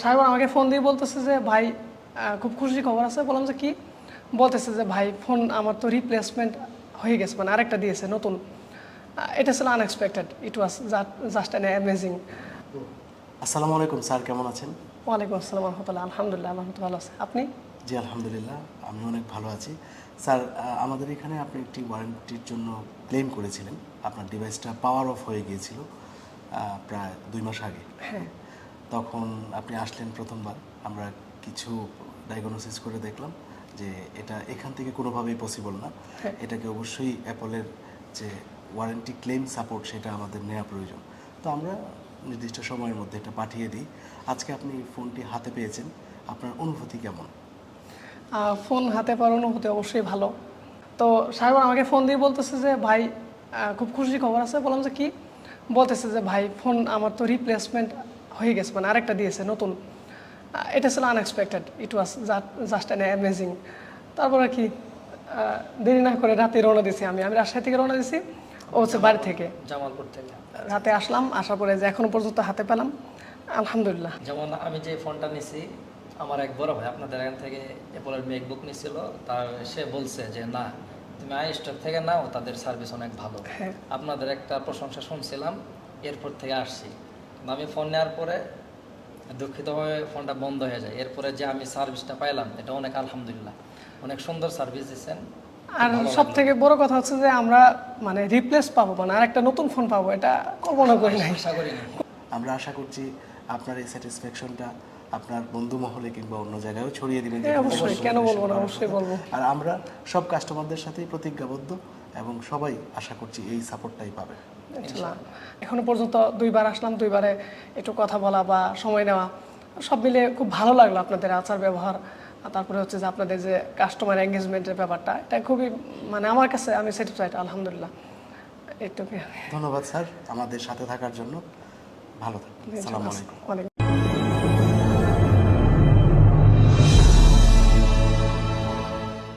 সাহেব আমাকে ফোন দিয়ে বলতেছে যে ভাই খুব খুশি খবর আছে। বললাম যে কি? বলতেছে যে ভাই ফোন আমার তো রিপ্লেসমেন্ট হয়ে গেছে মানে আরেকটা দিয়েছে নতুন। এটা ছিল unexpected it was just an amazing আসসালামু আলাইকুম স্যার কেমন আছেন? ওয়ালাইকুম আসসালাম রহমতুল্লাহ আলহামদুলিল্লাহ আল্লাহ ভালো আছে। আপনি? জি আলহামদুলিল্লাহ আমি অনেক ভালো আছি। স্যার আমাদের এখানে আপনি একটি ওয়ারেন্টির জন্য ক্লেম করেছিলেন। আপনার ডিভাইসটা পাওয়ার অফ হয়ে গিয়েছিল প্রায় দুই মাস আগে। হ্যাঁ। তখন আপনি আসলেন প্রথমবার। আমরা কিছু ডায়াগনোসিস করে দেখলাম যে এটা এখান থেকে কোনোভাবেই পসিবল না। এটাকে অবশ্যই অ্যাপলের যে ওয়ারেন্টি ক্লেম সাপোর্ট সেটা আমাদের নেওয়া প্রয়োজন। তো আমরা নির্দিষ্ট সময়ের মধ্যে এটা পাঠিয়ে দিই। আজকে আপনি ফোনটি হাতে পেয়েছেন। আপনার অনুভূতি কেমন? ফোন হাতে পাওয়ার অনুভূতি অবশ্যই ভালো। তো সাহেব আমাকে ফোন দিয়ে বলতেছে যে ভাই খুব খুশি খবর আছে। বললাম যে কি? বলতেছে যে ভাই ফোন আমার তো রিপ্লেসমেন্ট হয়ে গেছে মানে আরেকটা দিয়েছে নতুন। এটা ছিল unexpected it was just an amazing তারপরে কি দেরি না করে রাতে রওনা দিছি আমি। আমি রাজশাহী থেকে রওনা দিছি ও হচ্ছে বাড়ি থেকে। জামালপুর থেকে। রাতে আসলাম আসার পরে যে এখনও পর্যন্ত হাতে পেলাম আলহামদুলিল্লাহ। যেমন আমি যে ফোনটা নিছি আমার এক বড় ভাই আপনাদের এখান থেকে অ্যাপলের মেকবুক নিছিল তার সে বলছে যে না তুমি আই স্টক থেকে নাও তাদের সার্ভিস অনেক ভালো। হ্যাঁ। আপনাদের একটা প্রশংসা শুনছিলাম এরপর থেকে আসছি। আমি ফোন নেওয়ার পরে দুঃখিতভাবে ফোনটা বন্ধ হয়ে যায়। এরপরে যে আমি সার্ভিসটা পাইলাম এটা অনেক আলহামদুলিল্লাহ। অনেক সুন্দর সার্ভিস দিচ্ছেন আর সব থেকে বড় কথা হচ্ছে যে আমরা মানে রিপ্লেস পাবো মানে আর একটা নতুন ফোন পাবো এটা কল্পনা করি নাই। আশা করিনি আমরা আশা করছি আপনার এই স্যাটিসফ্যাকশনটা আপনার বন্ধু মহলে কিংবা অন্য জায়গায়ও ছড়িয়ে দিবেন হ্যাঁ, অবশ্যই কেন বলব না অবশ্যই বলব। আর আমরা সব কাস্টমারদের সাথেই প্রতিজ্ঞাবদ্ধ। এবং সবাই আশা করছি এই সাপোর্টটাই পাবে। এখনও পর্যন্ত দুইবার আসলাম দুইবারে একটু কথা বলা বা সময় নেওয়া সব মিলে খুব ভালো লাগল আপনাদের আচার ব্যবহার। তারপরে হচ্ছে যে আপনাদের যে কাস্টমার এঙ্গেজমেন্টের ব্যাপারটা এটা খুবই মানে আমার কাছে আমি স্যাটিসফাইড আলহামদুলিল্লাহ। এইটুকু ধন্যবাদ স্যার। আমাদের সাথে থাকার জন্য ভালো থাকুন আসসালামু আলাইকুম।